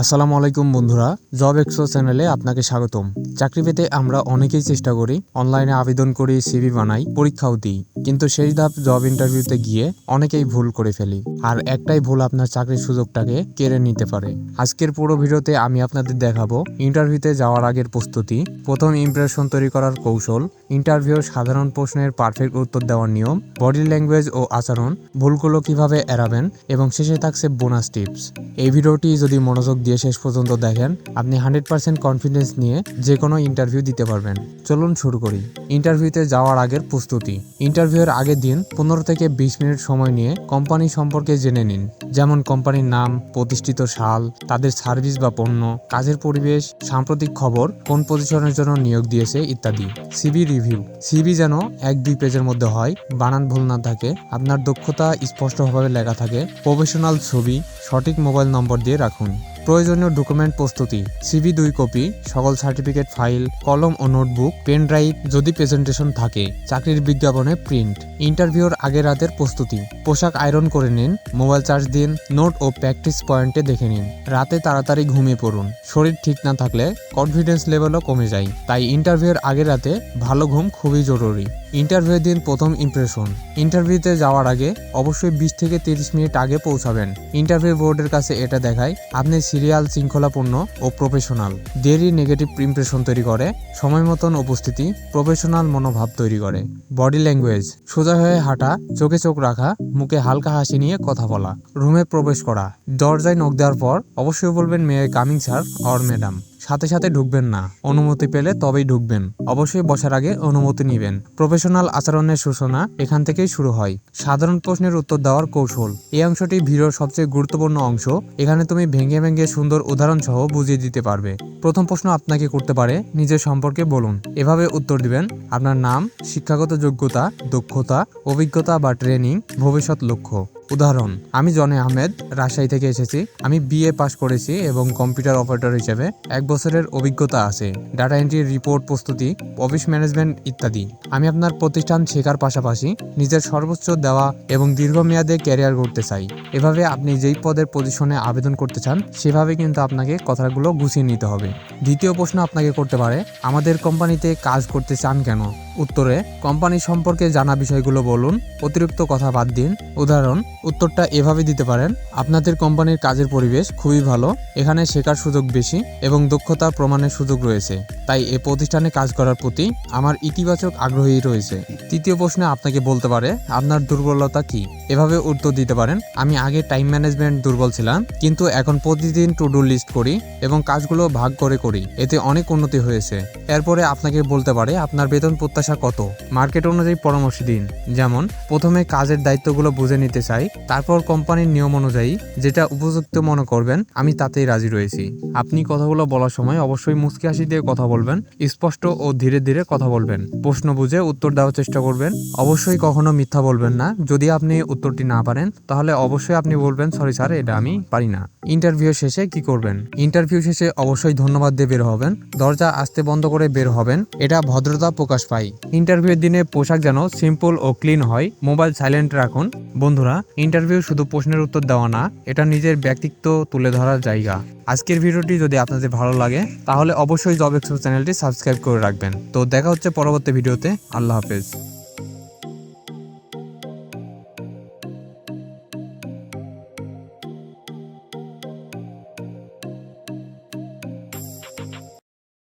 আসসালামু আলাইকুম বন্ধুরা জব এক্সো চ্যানেলে আপনাকে স্বাগতম। চাকরি পেতে আমরা অনেকেই চেষ্টা করি অনলাইনে আবেদন করি সিভি বানাই, পরীক্ষাও দিই। কিন্তু সেই ধাপ জব ইন্টারভিউতে গিয়ে অনেকেই ভুল করে ফেলি। আর একটাই ভুল আপনার চাকরির সুযোগটাকে কেড়ে নিতে পারে। আজকের পুরো ভিডিওতে আমি আপনাদের দেখাবো ইন্টারভিউতে যাওয়ার আগের প্রস্তুতি, প্রথম ইমপ্রেশন তৈরি করার কৌশল ইন্টারভিউ সাধারণ প্রশ্নের পারফেক্ট উত্তর দেওয়ার নিয়ম বডি ল্যাঙ্গুয়েজ ও আচরণ, ভুলগুলো কীভাবে এড়াবেন, এবং শেষে থাকছে বোনাস টিপস এই ভিডিওটি যদি মনোযোগ দিয়ে শেষ পর্যন্ত দেখেন, আপনি হান্ড্রেড পার্সেন্ট কনফিডেন্স নিয়ে যে কোনো ইন্টারভিউ দিতে পারবেন। চলুন শুরু করি। ইন্টারভিউতে যাওয়ার আগের প্রস্তুতি। ইন্টারভিউয়ের আগের দিন পনেরো থেকে বিশ মিনিট সময় নিয়ে কোম্পানি সম্পর্কে জেনে নিন। যেমন কোম্পানির নাম, প্রতিষ্ঠিত সাল, তাদের সার্ভিস বা পণ্য, কাজের পরিবেশ, সাম্প্রতিক খবর, কোন পজিশনের জন্য নিয়োগ দিয়েছে ইত্যাদি। সিবি রিভিউ সিবি যেন এক দুই পেজের মধ্যে হয়, বানান ভুল না থাকে, আপনার দক্ষতা স্পষ্টভাবে লেখা থাকে প্রফেশনাল ছবি, সঠিক মোবাইল নম্বর দিয়ে রাখুন। প্রয়োজনীয় ডকুমেন্ট প্রস্তুতি সিভি দুই কপি, সকল সার্টিফিকেট ফাইল, কলম ও নোটবুক, পেন ড্রাইভ যদি প্রেজেন্টেশন থাকে, চাকরির বিজ্ঞাপনে প্রিন্ট, ইন্টারভিউর আগের রাতের প্রস্তুতি, পোশাক আয়রন করে নিন, মোবাইল চার্জ দিন, নোট ও প্র্যাকটিস পয়েন্টে দেখে নিন, রাতে তাড়াতাড়ি ঘুমিয়ে পড়ুন, শরীর ঠিক না থাকলে কনফিডেন্স লেভেলও কমে যায়, তাই ইন্টারভিউয়ের আগের রাতে ভালো ঘুম খুবই জরুরি। ইন্টারভিউ দিন প্রথম ইমপ্রেশন ইন্টারভিউতে যাওয়ার আগে অবশ্যই বিশ থেকে তিরিশ মিনিট আগে পৌঁছাবেন। ইন্টারভিউ বোর্ডের কাছে এটা দেখায়, আপনি সিরিয়াল, শৃঙ্খলাপূর্ণ ও প্রফেশনাল দেরি নেগেটিভ ইমপ্রেশন তৈরি করে, সময় মতন উপস্থিতি প্রফেশনাল মনোভাব তৈরি করে। বডি ল্যাঙ্গুয়েজ সোজা হয়ে হাঁটা, চোখে চোখ রাখা, মুখে হালকা হাসি নিয়ে কথা বলা। রুমে প্রবেশ করা। দরজায় নখ দেওয়ার পর অবশ্যই বলবেন মেয়ে কামিং স্যার অর ম্যাডাম সাথে সাথে ঢুকবেন না। অনুমতি পেলে তবেই ঢুকবেন। অবশ্যই বসার আগে অনুমতি নেবেন। প্রফেশনাল আচরণের সূচনা এখান থেকেই শুরু হয়। সাধারণ প্রশ্নের উত্তর দেওয়ার কৌশল। এই অংশটি ভিডিওর সবচেয়ে গুরুত্বপূর্ণ অংশ। এখানে তুমি ভেঙে ভেঙে সুন্দর উদাহরণ সহ বুঝিয়ে দিতে পারবে। প্রথম প্রশ্ন আপনাকে করতে পারে, নিজের সম্পর্কে বলুন। এভাবে উত্তর দিবেন, আপনার নাম, শিক্ষাগত যোগ্যতা, দক্ষতা, অভিজ্ঞতা বা ট্রেনিং, ভবিষ্যৎ লক্ষ্য। উদাহরণ, আমি জনে আহমেদ, রাজশাহী থেকে এসেছি। আমি বিএ পাশ করেছি এবং কম্পিউটার অপারেটর হিসেবে এক বছরের অভিজ্ঞতা আছে। ডাটা এন্ট্রি, রিপোর্ট প্রস্তুতি, অফিস ম্যানেজমেন্ট ইত্যাদি। আমি আপনার প্রতিষ্ঠান শেখার পাশাপাশি নিজের সর্বোচ্চ দেওয়া এবং দীর্ঘমেয়াদে ক্যারিয়ার করতে চাই। এভাবে আপনি যেই পদের পজিশনে আবেদন করতে চান, সেভাবে কিন্তু আপনাকে কথাগুলো গুছিয়ে নিতে হবে। দ্বিতীয় প্রশ্ন আপনাকে করতে পারে, আমাদের কোম্পানিতে কাজ করতে চান কেন? উত্তরে, কোম্পানি সম্পর্কে জানা বিষয়গুলো বলুন, অতিরিক্ত কথা বাদ দিন। উদাহরণ উত্তরটা এভাবে দিতে পারেন, আপনাদের কোম্পানির কাজের পরিবেশ খুবই ভালো, এখানে শেখার সুযোগ বেশি এবং দক্ষতা প্রমাণের সুযোগ রয়েছে। তাই এ প্রতিষ্ঠানে কাজ করার প্রতি আমার ইতিবাচক আগ্রহী রয়েছে। তৃতীয় প্রশ্নে আপনাকে বলতে পারে, আপনার দুর্বলতা কি? এভাবে উত্তর দিতে পারেন। আমি আগে টাইম ম্যানেজমেন্ট দুর্বল ছিলাম, কিন্তু এখন প্রতিদিন টু ডু লিস্ট করি এবং কাজগুলো ভাগ করে করি। এতে অনেক উন্নতি হয়েছে। এরপরে আপনাকে বলতে পারে আপনার বেতন প্রত্যাশা কত? মার্কেট অনুযায়ী পরামর্শ দিন। যেমন, প্রথমে কাজের দায়িত্বগুলো বুঝে নিতে চাই, তারপর কোম্পানির নিয়ম অনুযায়ী যেটা উপযুক্ত মনে করবেন, আমি তাতেই রাজি রয়েছি। আপনি কথাগুলো বলার সময় অবশ্যই মুচকি হাসি দিয়ে কথা বলবেন, স্পষ্ট ও ধীরে ধীরে কথা বলবেন। প্রশ্ন বুঝে উত্তর দেওয়ার চেষ্টা করবেন। অবশ্যই কখনো মিথ্যা বলবেন না। যদি আপনি উত্তরটি না পারেন, তাহলে অবশ্যই আপনি বলবেন, সরি স্যার, এটা আমি পারি না। ইন্টারভিউ শেষে কি করবেন? ইন্টারভিউ শেষে অবশ্যই ধন্যবাদ দিয়ে বের হবেন। দরজা আসতে বন্ধ করে বের হবেন। এটা ভদ্রতা প্রকাশ পায়। ইন্টারভিউয়ের দিনে পোশাক যেন সিম্পল ও ক্লিন হয়, মোবাইল সাইলেন্ট রাখুন। বন্ধুরা, ইন্টারভিউ শুধু প্রশ্নের উত্তর দেওয়া না, এটা নিজের ব্যক্তিত্ব তুলে ধরার জায়গা। আজকের ভিডিওটি যদি আপনাদের ভালো লাগে, তাহলে অবশ্যই জব এক্সপ্রেস চ্যানেলটি সাবস্ক্রাইব করে রাখবেন। তো দেখা হচ্ছে পরবর্তী ভিডিওতে। আল্লাহ হাফেজ।